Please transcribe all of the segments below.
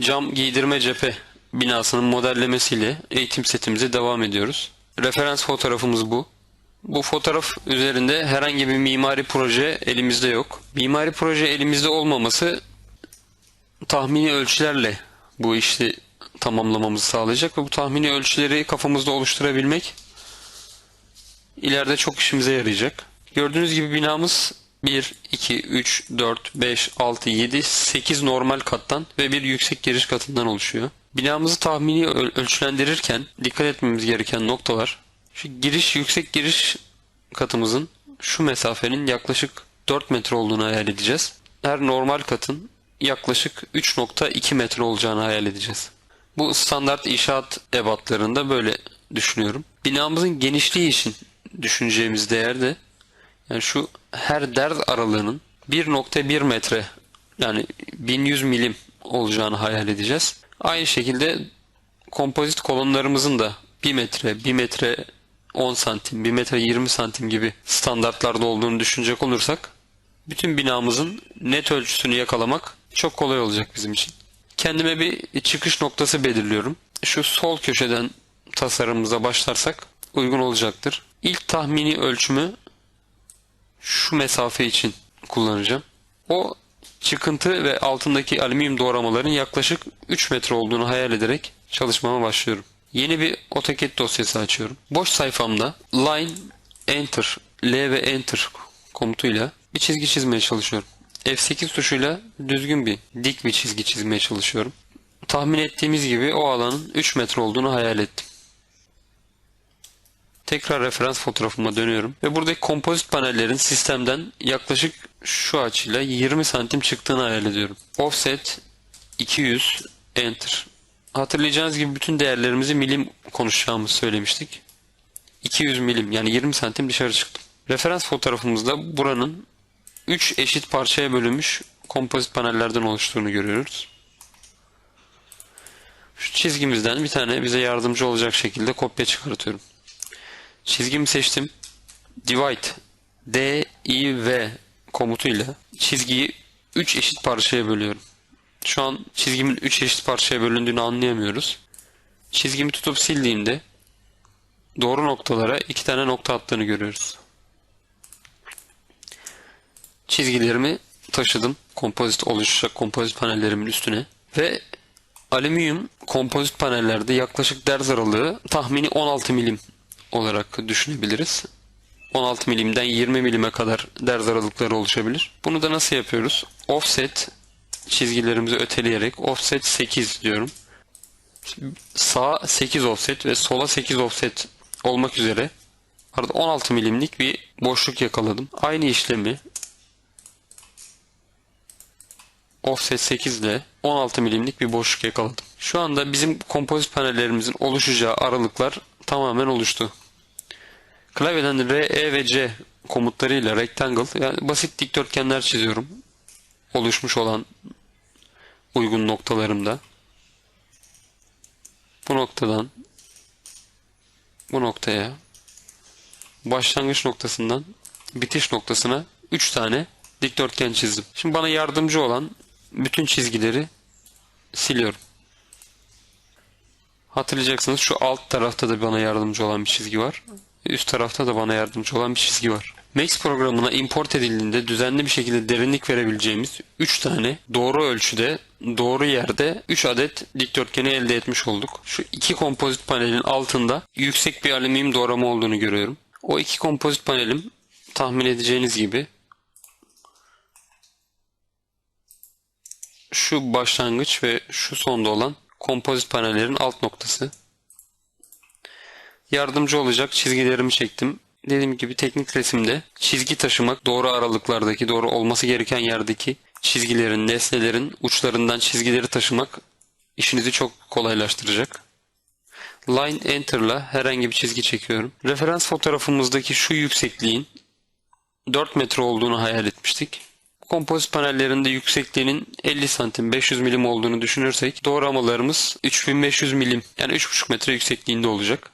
cam giydirme cephe binasının modellemesiyle eğitim setimize devam ediyoruz. Referans fotoğrafımız bu. Bu fotoğraf üzerinde herhangi bir mimari proje elimizde yok. Mimari proje elimizde olmaması tahmini ölçülerle bu işi tamamlamamızı sağlayacak ve bu tahmini ölçüleri kafamızda oluşturabilmek ileride çok işimize yarayacak. Gördüğünüz gibi binamız 1, 2, 3, 4, 5, 6, 7, 8 normal kattan ve bir yüksek giriş katından oluşuyor. Binamızı tahmini öl- ölçülendirirken dikkat etmemiz gereken noktalar şu giriş yüksek giriş katımızın şu mesafenin yaklaşık 4 metre olduğunu hayal edeceğiz. Her normal katın yaklaşık 3.2 metre olacağını hayal edeceğiz. Bu standart inşaat ebatlarında böyle düşünüyorum. Binamızın genişliği için düşüneceğimiz değer de yani şu her dert aralığının 1.1 metre yani 1100 milim olacağını hayal edeceğiz. Aynı şekilde kompozit kolonlarımızın da 1 metre, 1 metre 10 santim, 1 metre 20 santim gibi standartlarda olduğunu düşünecek olursak bütün binamızın net ölçüsünü yakalamak çok kolay olacak bizim için. Kendime bir çıkış noktası belirliyorum. Şu sol köşeden tasarımımıza başlarsak uygun olacaktır. İlk tahmini ölçümü şu mesafe için kullanacağım. O çıkıntı ve altındaki alüminyum doğramaların yaklaşık 3 metre olduğunu hayal ederek çalışmama başlıyorum. Yeni bir AutoCAD dosyası açıyorum. Boş sayfamda line enter L ve enter komutuyla bir çizgi çizmeye çalışıyorum. F8 tuşuyla düzgün bir dik bir çizgi çizmeye çalışıyorum. Tahmin ettiğimiz gibi o alanın 3 metre olduğunu hayal ettim. Tekrar referans fotoğrafıma dönüyorum. Ve buradaki kompozit panellerin sistemden yaklaşık şu açıyla 20 santim çıktığını hayal ediyorum. Offset 200 enter. Hatırlayacağınız gibi bütün değerlerimizi milim konuşacağımızı söylemiştik. 200 milim yani 20 santim dışarı çıktım. Referans fotoğrafımızda buranın 3 eşit parçaya bölünmüş kompozit panellerden oluştuğunu görüyoruz. Şu çizgimizden bir tane bize yardımcı olacak şekilde kopya çıkartıyorum. Çizgimi seçtim. Divide D, I, V komutuyla çizgiyi 3 eşit parçaya bölüyorum. Şu an çizgimin 3 eşit parçaya bölündüğünü anlayamıyoruz. Çizgimi tutup sildiğimde doğru noktalara iki tane nokta attığını görüyoruz. Çizgilerimi taşıdım kompozit oluşacak kompozit panellerimin üstüne ve alüminyum kompozit panellerde yaklaşık derz aralığı tahmini 16 milim olarak düşünebiliriz. 16 milimden 20 milime kadar derz aralıkları oluşabilir. Bunu da nasıl yapıyoruz? Offset çizgilerimizi öteleyerek offset 8 diyorum. Sağa 8 offset ve sola 8 offset olmak üzere arada 16 milimlik bir boşluk yakaladım. Aynı işlemi offset 8 ile 16 milimlik bir boşluk yakaladım. Şu anda bizim kompozit panellerimizin oluşacağı aralıklar tamamen oluştu. Klavyeden R, E ve C komutlarıyla rectangle yani basit dikdörtgenler çiziyorum. Oluşmuş olan uygun noktalarımda. Bu noktadan bu noktaya başlangıç noktasından bitiş noktasına 3 tane dikdörtgen çizdim. Şimdi bana yardımcı olan bütün çizgileri siliyorum. Hatırlayacaksınız şu alt tarafta da bana yardımcı olan bir çizgi var. Üst tarafta da bana yardımcı olan bir çizgi var. Max programına import edildiğinde düzenli bir şekilde derinlik verebileceğimiz 3 tane doğru ölçüde, doğru yerde 3 adet dikdörtgeni elde etmiş olduk. Şu iki kompozit panelin altında yüksek bir alüminyum doğrama olduğunu görüyorum. O iki kompozit panelim tahmin edeceğiniz gibi şu başlangıç ve şu sonda olan kompozit panellerin alt noktası. Yardımcı olacak çizgilerimi çektim. Dediğim gibi teknik resimde çizgi taşımak doğru aralıklardaki doğru olması gereken yerdeki çizgilerin, nesnelerin uçlarından çizgileri taşımak işinizi çok kolaylaştıracak. Line Enter'la herhangi bir çizgi çekiyorum. Referans fotoğrafımızdaki şu yüksekliğin 4 metre olduğunu hayal etmiştik. Kompozit panellerinde yüksekliğinin 50 santim 500 milim olduğunu düşünürsek doğramalarımız 3500 milim yani 3,5 metre yüksekliğinde olacak.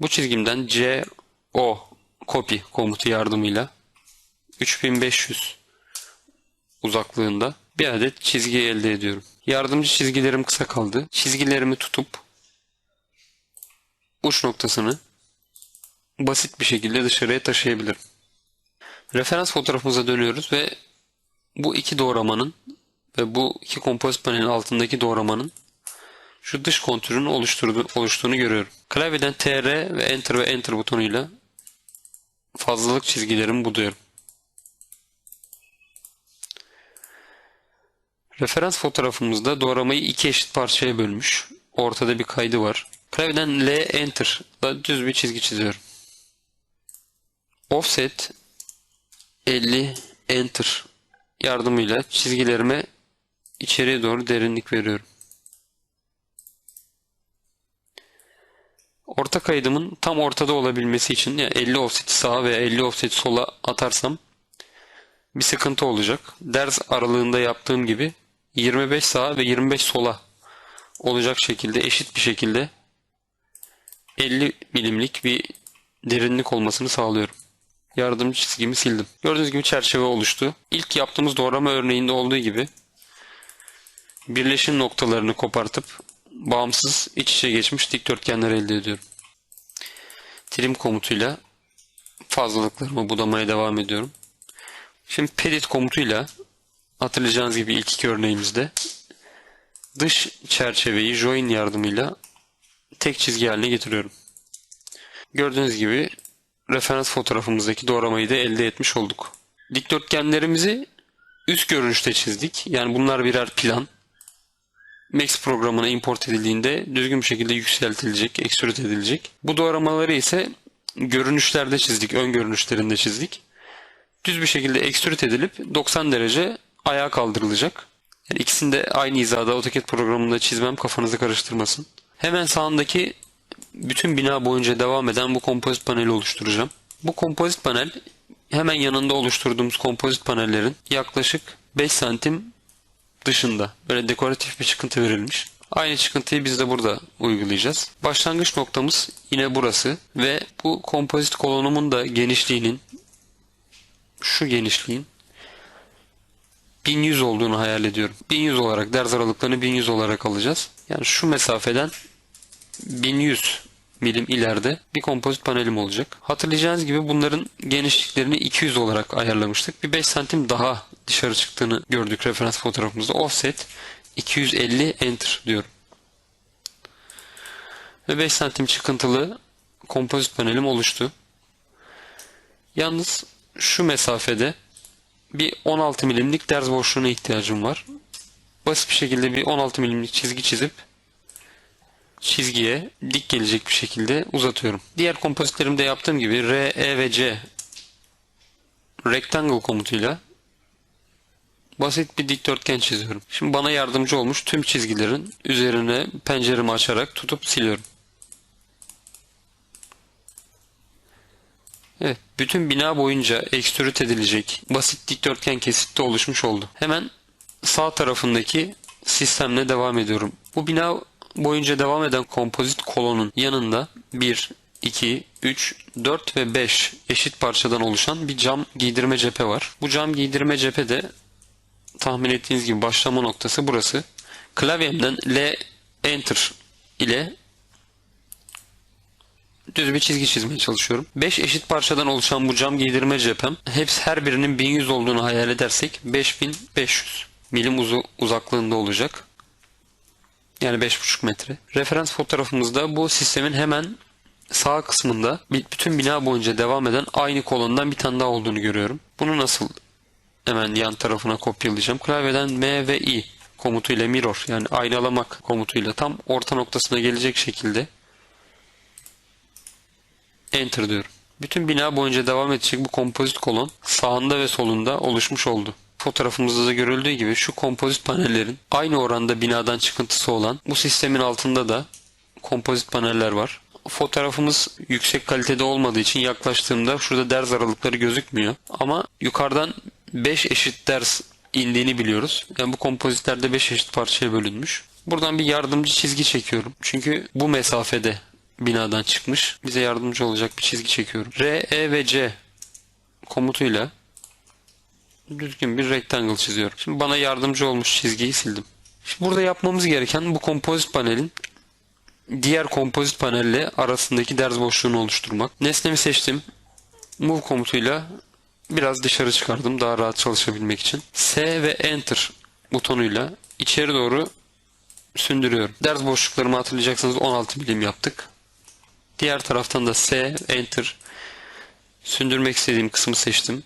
Bu çizgimden C O copy komutu yardımıyla 3500 uzaklığında bir adet çizgi elde ediyorum. Yardımcı çizgilerim kısa kaldı. Çizgilerimi tutup uç noktasını basit bir şekilde dışarıya taşıyabilirim. Referans fotoğrafımıza dönüyoruz ve bu iki doğramanın ve bu iki kompozit panelin altındaki doğramanın şu dış oluşturdu, oluştuğunu görüyorum. Klavyeden TR ve Enter ve Enter butonuyla fazlalık çizgilerimi buluyorum. Referans fotoğrafımızda doğramayı iki eşit parçaya bölmüş. Ortada bir kaydı var. Klavyeden L Enter ile düz bir çizgi çiziyorum. Offset 50 Enter yardımıyla çizgilerime içeriye doğru derinlik veriyorum. Orta kaydımın tam ortada olabilmesi için yani 50 offset sağa veya 50 offset sola atarsam bir sıkıntı olacak. Ders aralığında yaptığım gibi 25 sağa ve 25 sola olacak şekilde eşit bir şekilde 50 milimlik bir derinlik olmasını sağlıyorum. Yardımcı çizgimi sildim. Gördüğünüz gibi çerçeve oluştu. İlk yaptığımız doğrama örneğinde olduğu gibi birleşim noktalarını kopartıp bağımsız iç içe geçmiş dikdörtgenler elde ediyorum. Trim komutuyla fazlalıklarımı budamaya devam ediyorum. Şimdi pedit komutuyla hatırlayacağınız gibi ilk iki örneğimizde dış çerçeveyi join yardımıyla tek çizgi haline getiriyorum. Gördüğünüz gibi referans fotoğrafımızdaki doğramayı da elde etmiş olduk. Dikdörtgenlerimizi üst görünüşte çizdik. Yani bunlar birer plan. Max programına import edildiğinde düzgün bir şekilde yükseltilecek, ekstrüt edilecek. Bu doğramaları ise görünüşlerde çizdik, ön görünüşlerinde çizdik. Düz bir şekilde ekstrüt edilip 90 derece ayağa kaldırılacak. Yani ikisini de aynı hizada AutoCAD programında çizmem kafanızı karıştırmasın. Hemen sağındaki bütün bina boyunca devam eden bu kompozit paneli oluşturacağım. Bu kompozit panel hemen yanında oluşturduğumuz kompozit panellerin yaklaşık 5 santim dışında böyle dekoratif bir çıkıntı verilmiş. Aynı çıkıntıyı biz de burada uygulayacağız. Başlangıç noktamız yine burası ve bu kompozit kolonumun da genişliğinin şu genişliğin 1100 olduğunu hayal ediyorum. 1100 olarak ders aralıklarını 1100 olarak alacağız. Yani şu mesafeden 1100 milim ileride bir kompozit panelim olacak. Hatırlayacağınız gibi bunların genişliklerini 200 olarak ayarlamıştık. Bir 5 santim daha dışarı çıktığını gördük referans fotoğrafımızda. Offset 250 enter diyorum. Ve 5 santim çıkıntılı kompozit panelim oluştu. Yalnız şu mesafede bir 16 milimlik ders boşluğuna ihtiyacım var. Basit bir şekilde bir 16 milimlik çizgi çizip çizgiye dik gelecek bir şekilde uzatıyorum. Diğer kompozitlerimde yaptığım gibi R, E ve C rectangle komutuyla basit bir dikdörtgen çiziyorum. Şimdi bana yardımcı olmuş tüm çizgilerin üzerine penceremi açarak tutup siliyorum. Evet, bütün bina boyunca ekstrüt edilecek basit dikdörtgen kesitte oluşmuş oldu. Hemen sağ tarafındaki sistemle devam ediyorum. Bu bina boyunca devam eden kompozit kolonun yanında 1, 2, 3, 4 ve 5 eşit parçadan oluşan bir cam giydirme cephe var. Bu cam giydirme cephe de tahmin ettiğiniz gibi başlama noktası burası. Klavyemden L Enter ile düz bir çizgi çizmeye çalışıyorum. 5 eşit parçadan oluşan bu cam giydirme cephem hepsi her birinin 1100 olduğunu hayal edersek 5500 milim uzaklığında olacak. Yani 5,5 metre. Referans fotoğrafımızda bu sistemin hemen sağ kısmında bütün bina boyunca devam eden aynı kolondan bir tane daha olduğunu görüyorum. Bunu nasıl hemen yan tarafına kopyalayacağım. Klavyeden M ve I komutuyla mirror yani aynalamak komutuyla tam orta noktasına gelecek şekilde enter diyorum. Bütün bina boyunca devam edecek bu kompozit kolon sağında ve solunda oluşmuş oldu. Fotoğrafımızda da görüldüğü gibi şu kompozit panellerin aynı oranda binadan çıkıntısı olan bu sistemin altında da kompozit paneller var. Fotoğrafımız yüksek kalitede olmadığı için yaklaştığımda şurada ders aralıkları gözükmüyor. Ama yukarıdan 5 eşit ders indiğini biliyoruz. Yani bu kompozitlerde 5 eşit parçaya bölünmüş. Buradan bir yardımcı çizgi çekiyorum. Çünkü bu mesafede binadan çıkmış. Bize yardımcı olacak bir çizgi çekiyorum. R, E ve C komutuyla düzgün bir rectangle çiziyorum. Şimdi bana yardımcı olmuş çizgiyi sildim. Şimdi burada yapmamız gereken bu kompozit panelin diğer kompozit panelle arasındaki derz boşluğunu oluşturmak. Nesnemi seçtim. Move komutuyla biraz dışarı çıkardım daha rahat çalışabilmek için. S ve Enter butonuyla içeri doğru sündürüyorum. Derz boşluklarımı hatırlayacaksınız 16 milim yaptık. Diğer taraftan da S, Enter sündürmek istediğim kısmı seçtim.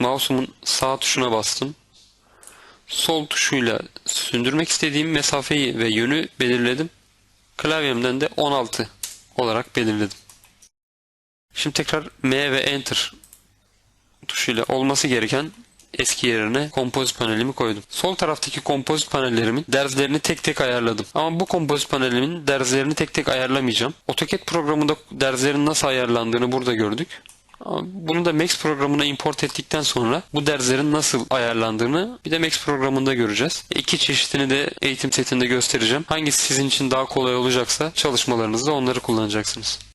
Mouse'umun sağ tuşuna bastım. Sol tuşuyla sündürmek istediğim mesafeyi ve yönü belirledim. Klavyemden de 16 olarak belirledim. Şimdi tekrar M ve Enter tuşuyla olması gereken eski yerine kompozit panelimi koydum. Sol taraftaki kompozit panellerimin derzlerini tek tek ayarladım. Ama bu kompozit panelimin derzlerini tek tek ayarlamayacağım. AutoCAD programında derzlerin nasıl ayarlandığını burada gördük. Bunu da Max programına import ettikten sonra bu derzlerin nasıl ayarlandığını bir de Max programında göreceğiz. İki çeşitini de eğitim setinde göstereceğim. Hangisi sizin için daha kolay olacaksa çalışmalarınızda onları kullanacaksınız.